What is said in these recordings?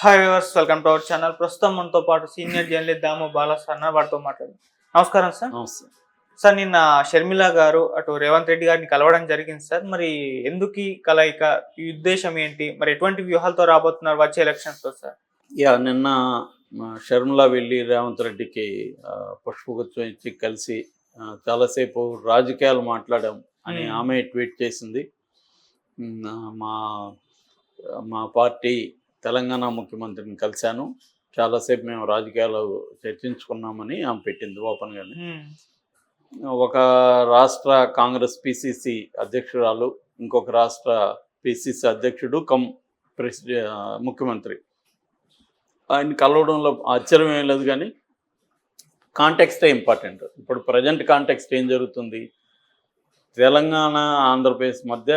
Hi viewers welcome to our channel ప్రస్తుతం మనతో పాటు senior journalist Damu Bala sir అన్న వారితో మాట్లాడు నమస్కారం సార్. నమస్తే. సార్ నిన్న షర్మిల గారు అటు రేవంత్ రెడ్డి గారిని కలవడం జరిగింది సార్. మరి ఎందుకు కలయిక? ఈ ఉద్దేశం ఏంటి? మరి ఎటువంటి వ్యూహాలతో రాబోతున్నారు వచ్చే ఎలక్షన్స్తో సార్? యా నిన్న షర్మిల వెళ్ళి రేవంత్ రెడ్డికి ఆ, పుష్పగుచ్చం ఇచ్చి కలిసి చాలాసేపు రాజకీయాలు మాట్లాడాం అని. ఆమె ట్వీట్ చేసింది. మా మా పార్టీ తెలంగాణ ముఖ్యమంత్రిని కలిశాను. చాలాసేపు మేము రాజకీయాలు చర్చించుకున్నామని ఆమె పెట్టింది ఓపెన్గానే ఒక రాష్ట్ర కాంగ్రెస్ పిసిసి అధ్యక్షురాలు ఇంకొక రాష్ట్ర పిసిసి అధ్యక్షుడు కమ్ ప్రెసిడె ముఖ్యమంత్రి. ఆయన కలవడంలో ఆశ్చర్యం ఏం లేదు కానీ కాంటెక్స్టే ఇంపార్టెంట్. ఇప్పుడు ప్రజెంట్ కాంటెక్స్ట్ ఏం జరుగుతుంది? తెలంగాణ ఆంధ్రప్రదేశ్ మధ్య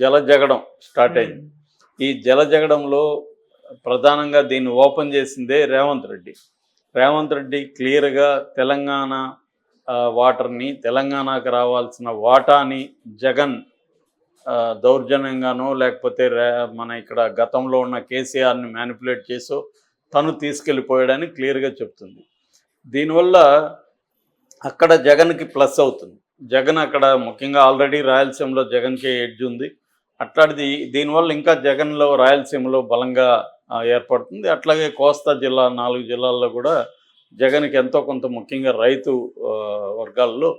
జల జగడం స్టార్ట్ అయింది. ఈ జల జగడంలో ప్రధానంగా దీన్ని ఓపెన్ చేసిందే రేవంత్ రెడ్డి. రేవంత్ రెడ్డి క్లియర్గా తెలంగాణ వాటర్ని తెలంగాణకు రావాల్సిన వాటాని జగన్ దౌర్జన్యంగానో లేకపోతే రే మన ఇక్కడ గతంలో ఉన్న కేసీఆర్ని మ్యానిపులేట్ చేసో తను తీసుకెళ్ళిపోయాడని క్లియర్గా చెప్తుంది. దీనివల్ల అక్కడ జగన్కి ప్లస్ అవుతుంది. జగన్ అక్కడ ముఖ్యంగా ఆల్రెడీ రాయలసీమలో జగన్కే ఎడ్జ్ ఉంది. అట్లాంటిది దీనివల్ల ఇంకా జగన్లో రాయలసీమలో బలంగా ఏర్పడుతుంది. అట్లాగే కోస్తా జిల్లా నాలుగు జిల్లాల్లో కూడా జగన్కి ఎంతో కొంత ముఖ్యంగా రైతు వర్గాల్లో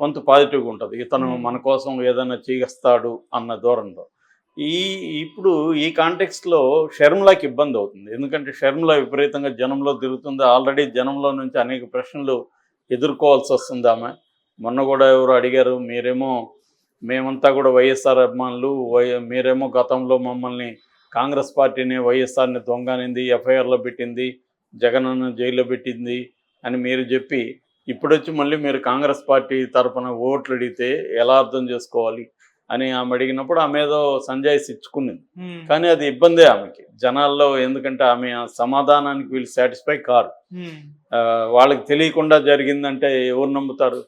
కొంత పాజిటివ్గా ఉంటుంది. ఇతను. మన కోసం ఏదైనా చీగస్తాడు అన్న దూరంలో ఈ ఇప్పుడు ఈ కాంటెక్స్ట్లో షర్మిలాకి ఇబ్బంది అవుతుంది. ఎందుకంటే షర్మిల విపరీతంగా జనంలో తిరుగుతుంది. ఆల్రెడీ జనంలో నుంచి అనేక ప్రశ్నలు ఎదుర్కోవాల్సి వస్తుంది ఆమె. మొన్న కూడా ఎవరు అడిగారు మీరేమో మేమంతా కూడా వైఎస్ఆర్ అభిమానులు మీరేమో గతంలో మమ్మల్ని కాంగ్రెస్ పార్టీని వైఎస్ఆర్ని దొంగనింది ఎఫ్ఐఆర్లో పెట్టింది జగన్ అన్న జైల్లో పెట్టింది అని మీరు చెప్పి ఇప్పుడు వచ్చి మళ్ళీ మీరు కాంగ్రెస్ పార్టీ తరపున ఓట్లు అడిగితే ఎలా అర్థం చేసుకోవాలి అని ఆమె అడిగినప్పుడు ఆమె ఏదో సంజాయిస్ ఇచ్చుకునింది ఉమ్, కానీ అది ఇబ్బందే ఆమెకి. జనాల్లో ఎందుకంటే ఆమె సమాధానానికి వీళ్ళు సాటిస్ఫై కారు. వాళ్ళకి తెలియకుండా జరిగిందంటే ఎవరు నమ్ముతారు?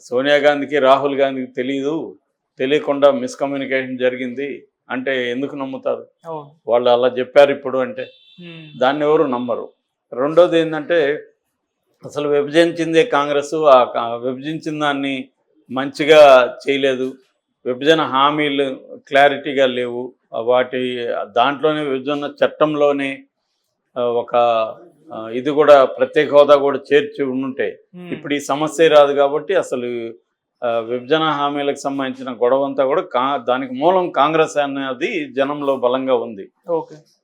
సోనియా గాంధీకి రాహుల్ గాంధీకి తెలియదు తెలియకుండా మిస్కమ్యూనికేషన్ జరిగింది. అంటే ఎందుకు నమ్ముతారు? వాళ్ళు అలా చెప్పారు ఇప్పుడు అంటే. దాన్ని ఎవరు నమ్మరు. రెండోది ఏంటంటే అసలు విభజించిందే కాంగ్రెస్. ఆ విభజించిన దాన్ని మంచిగా చేయలేదు. విభజన హామీలు క్లారిటీగా లేవు. వాటి దాంట్లోనే విభజన చట్టంలోనే ఒక ఇది కూడా ప్రత్యేక హోదా కూడా చేర్చి ఉండుంటే ఉమ్, ఇప్పుడు ఈ సమస్య రాదు కాబట్టి అసలు విభజన హామీలకు సంబంధించిన గొడవ అంతా కూడా కా దానికి మూలం కాంగ్రెస్ అనేది జనంలో బలంగా ఉంది.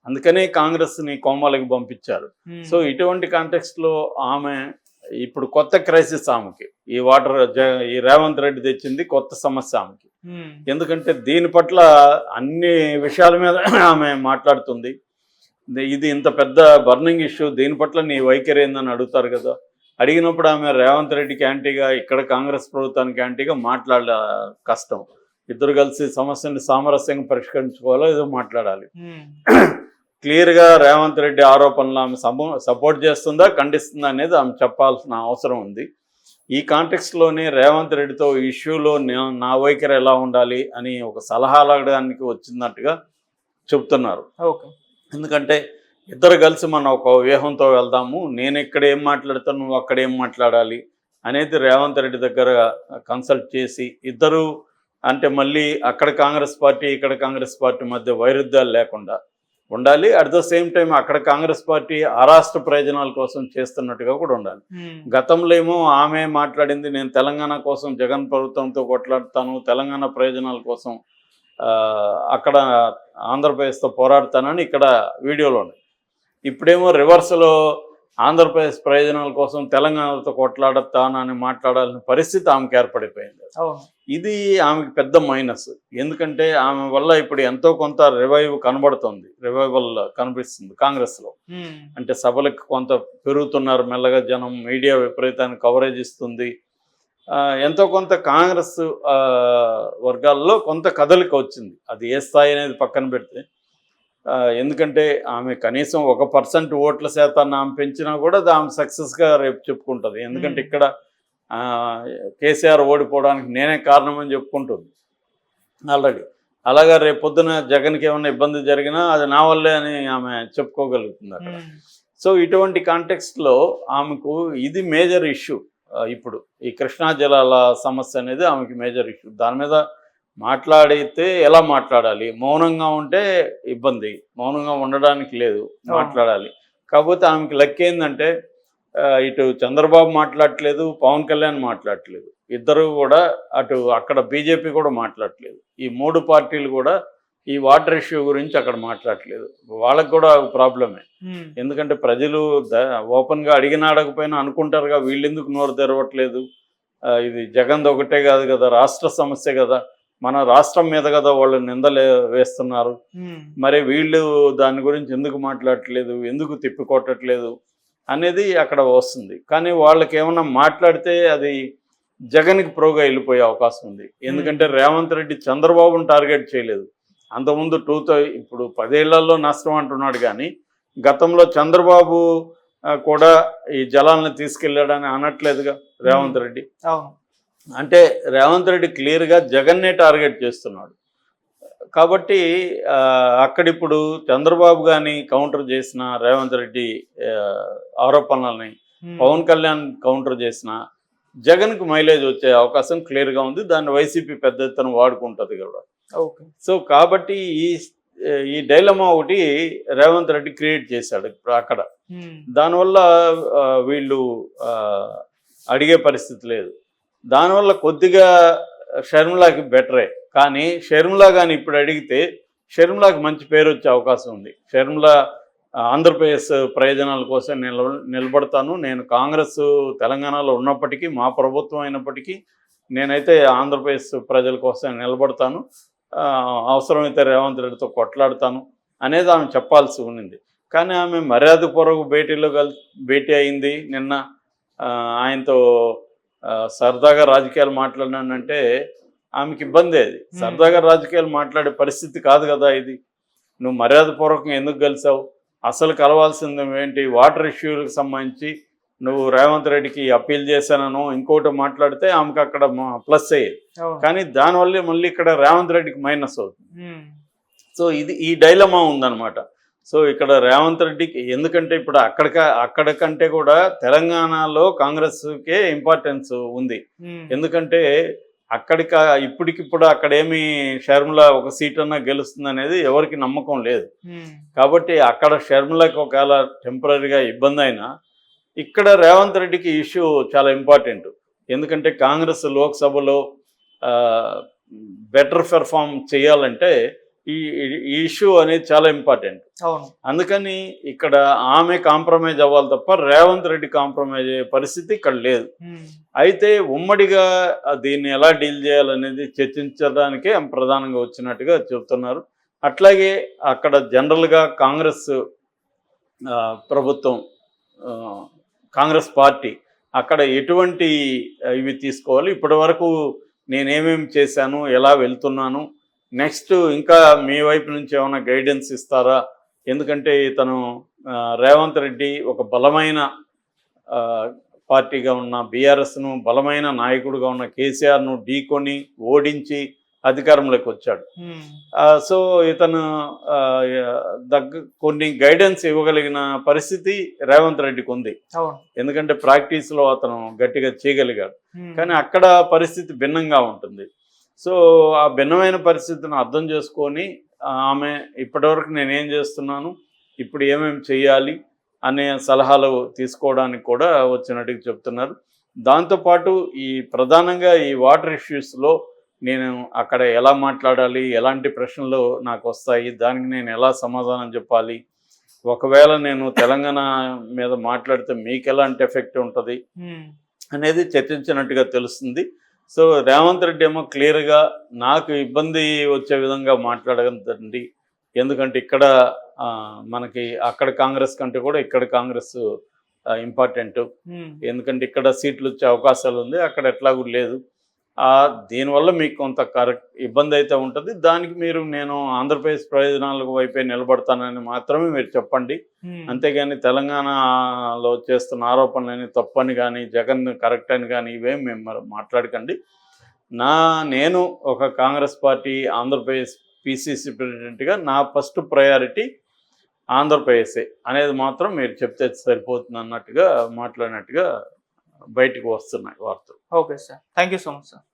అందుకనే కాంగ్రెస్ని కోమాలకి పంపించారు. సో ఇటువంటి కాంటెక్స్ట్లో ఆమె ఇప్పుడు కొత్త క్రైసిస్ ఆమెకి. ఈ వాటర్ ఈ రేవంత్ రెడ్డి తెచ్చింది కొత్త సమస్య ఆమెకి. ఎందుకంటే దీని పట్ల అన్ని విషయాల మీద ఆమె మాట్లాడుతుంది. ఇది- ఇంత పెద్ద బర్నింగ్ ఇష్యూ దీని పట్ల నీ వైఖరి ఏందని అడుగుతారు కదా. అడిగినప్పుడు ఆమె రేవంత్ రెడ్డికి యాంటీగా ఇక్కడ కాంగ్రెస్ ప్రభుత్వానికి యాంటీగా మాట్లాడ కష్టం. ఇద్దరు కలిసి సమస్యని సామరస్యంగా పరిష్కరించుకోవాలో ఏదో మాట్లాడాలి. క్లియర్గా రేవంత్ రెడ్డి ఆరోపణలు ఆమె సపో- సపోర్ట్ చేస్తుందా ఖండిస్తుందా అనేది ఆమె చెప్పాల్సిన అవసరం ఉంది. ఈ కాంటెక్స్లోనే రేవంత్ రెడ్డితో ఇష్యూలో నే- నా వైఖరి ఎలా ఉండాలి అని ఒక సలహా అడగడానికి వచ్చినట్టుగా చెప్తున్నారు. ఓకే. ఎందుకంటే ఇద్దరు కలిసి మనం ఒక వ్యూహంతో వెళ్దాము నేను ఇక్కడ ఏం మాట్లాడతాను నువ్వు అక్కడ ఏం మాట్లాడాలి అనేది రేవంత్ రెడ్డి దగ్గర కన్సల్ట్ చేసి ఇద్దరు అంటే మళ్ళీ అక్కడ కాంగ్రెస్ పార్టీ ఇక్కడ కాంగ్రెస్ పార్టీ మధ్య వైరుధ్యాలు లేకుండా ఉండాలి. అట్ ద సేమ్ టైం అక్కడ కాంగ్రెస్ పార్టీ ఆ రాష్ట్ర ప్రయోజనాల కోసం చేస్తున్నట్టుగా కూడా ఉండాలి. ఉమ్, గతంలో ఏమో ఆమె మాట్లాడింది నేను తెలంగాణ కోసం జగన్ ప్రభుత్వంతో కొట్లాడతాను తెలంగాణ ప్రయోజనాల కోసం అక్కడ ఆంధ్రప్రదేశ్తో పోరాడతానని ఇక్కడ వీడియోలో ఉంది ఇప్పుడేమో రివర్స్లో ఆంధ్రప్రదేశ్ ప్రయోజనాల కోసం తెలంగాణతో కొట్లాడతానని మాట్లాడాల్సిన పరిస్థితి ఆమెకు ఏర్పడిపోయింది. ఇది ఆమెకి పెద్ద మైనస్. ఎందుకంటే ఆమె వల్ల ఇప్పుడు ఎంతో కొంత రివైవ్ కనబడుతుంది. రివైవల్ కనిపిస్తుంది కాంగ్రెస్లో. అంటే సభలకు కొంత పెరుగుతున్నారు మెల్లగా జనం మీడియా విపరీతాన్ని కవరేజ్ ఇస్తుంది. ఎంతో కొంత కాంగ్రెస్ వర్గాల్లో కొంత కదలిక వచ్చింది. అది ఏ స్థాయి అనేది పక్కన పెడితే. ఎందుకంటే ఆమె కనీసం ఒక పర్సెంట్ ఓట్ల శాతాన్ని ఆమె పెంచినా కూడా అది ఆమె సక్సెస్గా రేపు చెప్పుకుంటుంది. ఎందుకంటే. ఇక్కడ కేసీఆర్ ఓడిపోవడానికి నేనే కారణం అని చెప్పుకుంటుంది. ఆల్రెడీ. అలాగా రేపు పొద్దున జగన్కి ఏమైనా ఇబ్బంది జరిగినా అది నా వల్లే అని ఆమె చెప్పుకోగలుగుతుంది అక్కడ. సో ఇటువంటి కాంటెక్స్ట్లో ఆమెకు ఇది మేజర్ ఇష్యూ. ఇప్పుడు ఈ కృష్ణా జలాల సమస్య అనేది ఆమెకి మేజర్ ఇష్యూ దాని మీద మాట్లాడితే ఎలా మాట్లాడాలి? మౌనంగా ఉంటే ఇబ్బంది. మౌనంగా ఉండడానికి లేదు మాట్లాడాలి. కాకపోతే ఆమెకి లెక్క ఏంటంటే ఇటు చంద్రబాబు మాట్లాడట్లేదు పవన్ కళ్యాణ్ మాట్లాడట్లేదు. ఇద్దరు కూడా అటు అక్కడ బీజేపీ కూడా మాట్లాడట్లేదు. ఈ మూడు పార్టీలు కూడా ఈ వాటర్ ఇష్యూ గురించి అక్కడ మాట్లాడట్లేదు. వాళ్ళకి కూడా ప్రాబ్లమే. ఎందుకంటే ప్రజలు ఓపెన్గా అడిగినా అడగపోయినా అనుకుంటారుగా వీళ్ళెందుకు నోరు తెరవట్లేదు. ఇది జగన్ది ఒకటే కాదు కదా రాష్ట్ర సమస్య కదా. మన రాష్ట్రం మీద కదా వాళ్ళు నిందలే వేస్తున్నారు. మరి వీళ్ళు దాని గురించి ఎందుకు మాట్లాడట్లేదు ఎందుకు తిప్పికొట్టట్లేదు అనేది అక్కడ వస్తుంది. కానీ వాళ్ళకి ఏమన్నా మాట్లాడితే అది జగన్కి ప్రోగా వెళ్ళిపోయే అవకాశం ఉంది. ఎందుకంటే రేవంత్ రెడ్డి చంద్రబాబును టార్గెట్ చేయలేదు. అంతకుముందు టూ థౌ ఇప్పుడు పదేళ్ళలో నష్టం అంటున్నాడు కానీ గతంలో చంద్రబాబు కూడా ఈ జలాలను తీసుకెళ్ళాడని అనట్లేదుగా రేవంత్ రెడ్డి. అంటే రేవంత్ రెడ్డి క్లియర్గా జగన్నే టార్గెట్ చేస్తున్నాడు. కాబట్టి అక్కడిప్పుడు చంద్రబాబు గాని కౌంటర్ చేసిన రేవంత్ రెడ్డి ఆరోపణలని పవన్ కళ్యాణ్ కౌంటర్ చేసిన జగన్కు మైలేజ్ వచ్చే అవకాశం క్లియర్గా ఉంది. దాన్ని వైసీపీ పెద్ద ఎత్తున వాడుకుంటుంది కూడా. సో కాబట్టి ఈ ఈ డైలమా ఒకటి రేవంత్ రెడ్డి క్రియేట్ చేశాడు అక్కడ. దానివల్ల వీళ్ళు అడిగే పరిస్థితి లేదు. దానివల్ల కొద్దిగా షర్మిలాకి బెటరే. కానీ షర్మిలా కానీ ఇప్పుడు అడిగితే షర్మిలాకి మంచి పేరు వచ్చే అవకాశం ఉంది. షర్మిల ఆంధ్రప్రదేశ్ ప్రయోజనాల కోసం నిలబ నిలబడతాను. నేను కాంగ్రెస్ తెలంగాణలో ఉన్నప్పటికీ మా ప్రభుత్వం అయినప్పటికీ నేనైతే ఆంధ్రప్రదేశ్ ప్రజల కోసం నిలబడతాను. అవసరమైతే రేవంత్ రెడ్డితో కొట్లాడతాను అనేది ఆమె చెప్పాల్సి ఉన్నింది. కానీ ఆమె మర్యాదపూర్వక భేటీలో కల్ భేటీ అయింది. నిన్న ఆయనతో సరదాగా రాజకీయాలు మాట్లాడినానంటే ఆమెకి ఇబ్బంది అది. సరదాగా రాజకీయాలు మాట్లాడే పరిస్థితి కాదు కదా ఇది. నువ్వు మర్యాదపూర్వకంగా ఎందుకు కలిసావు అసలు కలవాల్సింది ఏంటి వాటర్ ఇష్యూలకు సంబంధించి నువ్వు రేవంత్ రెడ్డికి అప్పీల్ చేశానను ఇంకోటి మాట్లాడితే ఆమెకు అక్కడ ప్లస్ అయ్యేది కానీ దానివల్లే మళ్ళీ ఇక్కడ రేవంత్ రెడ్డికి మైనస్ అవుతుంది. సో ఇది ఈ డైలమా ఉందన్నమాట. సో ఇక్కడ రేవంత్ రెడ్డికి ఎందుకంటే ఇప్పుడు అక్కడిక అక్కడ కంటే కూడా తెలంగాణలో కాంగ్రెస్కే ఇంపార్టెన్స్ ఉంది. ఎందుకంటే అక్కడిక ఇప్పటికిప్పుడు అక్కడేమి షర్మిల ఒక సీట్ అన్నా గెలుస్తుంది అనేది ఎవరికి నమ్మకం లేదు. కాబట్టి అక్కడ షర్మిలకి ఒకవేళ టెంపరీగా ఇబ్బంది అయినా ఇక్కడ రేవంత్ రెడ్డికి ఇష్యూ చాలా ఇంపార్టెంట్. ఎందుకంటే కాంగ్రెస్ లోక్సభలో బెటర్ పెర్ఫామ్ చేయాలంటే ఈ ఈ ఇష్యూ అనేది చాలా ఇంపార్టెంట్. అవును. అందుకని ఇక్కడ ఆమె కాంప్రమైజ్ అవ్వాలి తప్ప రేవంత్ రెడ్డి కాంప్రమైజ్ అయ్యే పరిస్థితి ఇక్కడ లేదు. అయితే ఉమ్మడిగా దీన్ని ఎలా డీల్ చేయాలనేది చర్చించడానికే ప్రధానంగా వచ్చినట్టుగా చెబుతున్నారు. అట్లాగే అక్కడ జనరల్గా కాంగ్రెస్ ప్రభుత్వం కాంగ్రెస్ పార్టీ అక్కడ ఎటువంటి ఇవి తీసుకోవాలి. ఇప్పటి వరకు నేనేమేమి చేశాను ఎలా వెళ్తున్నాను నెక్స్ట్ ఇంకా మీ వైపు నుంచి ఏమైనా గైడెన్స్ ఇస్తారా? ఎందుకంటే ఇతను రేవంత్ రెడ్డి ఒక బలమైన పార్టీగా ఉన్న బీఆర్ఎస్ను బలమైన నాయకుడుగా ఉన్న కేసీఆర్ను ఢీకొని ఓడించి అధికారంలోకి వచ్చాడు. ఆ, సో ఇతను దగ్గ కొన్ని గైడెన్స్ ఇవ్వగలిగిన పరిస్థితి రేవంత్ రెడ్డికి ఉంది. ఎందుకంటే ప్రాక్టీస్లో అతను గట్టిగా చేయగలిగాడు. ఉమ్, కానీ అక్కడ పరిస్థితి భిన్నంగా ఉంటుంది. సో ఆ భిన్నమైన పరిస్థితిని అర్థం చేసుకొని ఆమె ఇప్పటివరకు నేనేం చేస్తున్నాను ఇప్పుడు ఏమేమి చేయాలి అనే సలహాలు తీసుకోవడానికి కూడా వచ్చినట్టుగా చెప్తున్నారు. దాంతోపాటు ఈ ప్రధానంగా ఈ వాటర్ ఇష్యూస్లో నేను అక్కడ ఎలా మాట్లాడాలి ఎలాంటి ప్రశ్నలు నాకు వస్తాయి దానికి నేను ఎలా సమాధానం చెప్పాలి ఒకవేళ నేను తెలంగాణ మీద మాట్లాడితే మీకు ఎలాంటి ఎఫెక్ట్ ఉంటుంది అనేది చర్చించినట్టుగా తెలుస్తుంది. సో రేవంత్ రెడ్డి ఏమో క్లియర్గా నాకు ఇబ్బంది వచ్చే విధంగా మాట్లాడగలండి ఎందుకంటే ఇక్కడ మనకి అక్కడ కాంగ్రెస్ కంటే కూడా ఇక్కడ కాంగ్రెస్ ఇంపార్టెంట్ ఎందుకంటే ఇక్కడ సీట్లు వచ్చే అవకాశాలు ఉంది అక్కడ ఎట్లాగూ లేదు. దీనివల్ల మీకు కొంత కరెక్ట్ ఇబ్బంది అయితే ఉంటుంది. దానికి మీరు నేను ఆంధ్రప్రదేశ్ ప్రయోజనాలకు వైపే నిలబడతానని మాత్రమే మీరు చెప్పండి. అంతేగాని తెలంగాణలో చేస్తున్న ఆరోపణలని తప్పని కానీ జగన్ కరెక్ట్ అని కానీ ఇవేం మేము మాట్లాడకండి. నా నేను ఒక కాంగ్రెస్ పార్టీ ఆంధ్రప్రదేశ్ పిసిసి ప్రెసిడెంట్గా నా ఫస్ట్ ప్రయారిటీ ఆంధ్రప్రదేశే అనేది మాత్రం మీరు చెప్తే సరిపోతుంది అన్నట్టుగా మాట్లాడినట్టుగా బయటకు వస్తున్నాయి వార్తలు. Okay sir. Thank you so much sir.